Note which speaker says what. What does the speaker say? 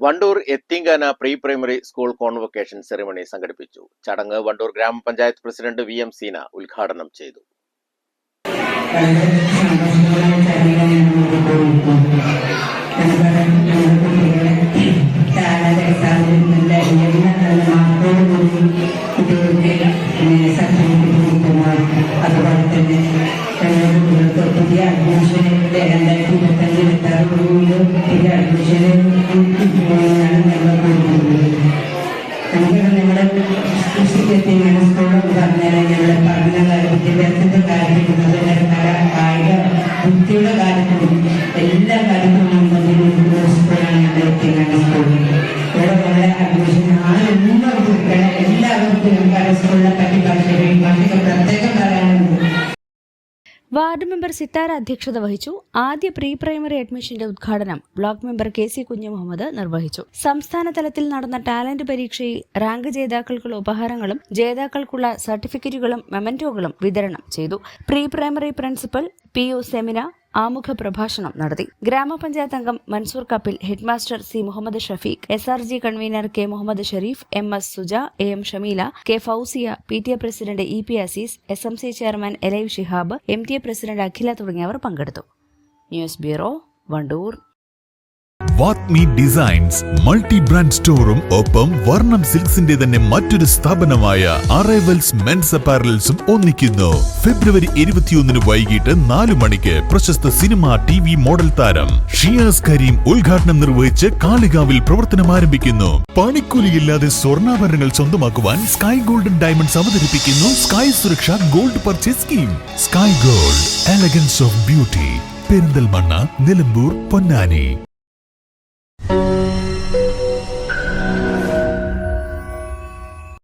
Speaker 1: Wandoor എത്തിങ്കാന pre primary school convocation ceremony സംഘടിപ്പിച്ചു. ചടങ്ങ് വണ്ടൂർ ഗ്രാമപഞ്ചായത്ത് പ്രസിഡന്റ് വി എം സീന ഉദ്ഘാടനം ചെയ്തു.
Speaker 2: അതുപോലെ തന്നെ പുതിയ മുന്നോട്ട് നമുക്ക് നമ്മുടെ കൃഷിക്കെത്തി സ്കൂളെന്ന് പറഞ്ഞാൽ ഞങ്ങളുടെ പഠന വിദ്യാഭ്യാസത്തിന്റെ കാര്യത്തിൽ മുതൽ കല കായിക ബുദ്ധിയുടെ കാര്യത്തിലും എല്ലാ കാര്യത്തിലും മുൻപന്തിയിൽ സ്കൂളാണ് ഞങ്ങളുടെ എത്തിങ്ങാണ്ട് സ്കൂൾ ഇവിടെ നമ്മുടെ അഡ്മിഷൻ എല്ലാവർക്കും
Speaker 3: വാർഡ് മെമ്പർ സിത്താര അധ്യക്ഷത വഹിച്ചു. ആദ്യ പ്രീ പ്രൈമറി അഡ്മിഷന്റെ ഉദ്ഘാടനം ബ്ലോക്ക് മെമ്പർ കെ സി കുഞ്ഞു മുഹമ്മദ് നിർവഹിച്ചു. സംസ്ഥാന തലത്തിൽ നടന്ന ടാലന്റ് പരീക്ഷയിൽ റാങ്ക് ജേതാക്കൾക്കുള്ള ഉപഹാരങ്ങളും ജേതാക്കൾക്കുള്ള സർട്ടിഫിക്കറ്റുകളും മെമന്റോകളും വിതരണം ചെയ്തു. Pre primary principal P O Semina ആമുഖ പ്രഭാഷണം നടത്തി. ഗ്രാമപഞ്ചായത്ത് അംഗം Mansoor Kappil headmaster C Muhammad Shafeeq S R G convener K Muhammad Shareef M S Suja A M Shameela K Fousiya P T A president E P Azeez S M C chairman Alive Shihab M T A president Akhila തുടങ്ങിയവർ പങ്കെടുത്തു. News bureau Wandoor.
Speaker 4: Vathmi designs multi brand സ്റ്റോറും ഒപ്പം വർണം സിൽക്സിന്റെ തന്നെ മറ്റൊരു സ്ഥാപനമായ arrivals men's അപ്പാരൽസും ഒന്നിക്കുന്നു. ഫെബ്രുവരി ഇരുപത്തിയൊന്നിന് വൈകിട്ട് നാലു മണിക്ക് പ്രശസ്ത സിനിമ ടി വി മോഡൽ താരം ഷിയാസ് കരീം ഉദ്ഘാടനം നിർവഹിച്ച് കാളികാവിൽ പ്രവർത്തനം ആരംഭിക്കുന്നു. പണിക്കൂലിയില്ലാതെ സ്വർണാഭരണങ്ങൾ സ്വന്തമാക്കുവാൻ സ്കൈ ഗോൾഡൻ ഡയമണ്ട്സ് അവതരിപ്പിക്കുന്നു Sky Suraksha gold purchase scheme Sky gold elegance of beauty Perinthalmanna Nilambur Ponnani.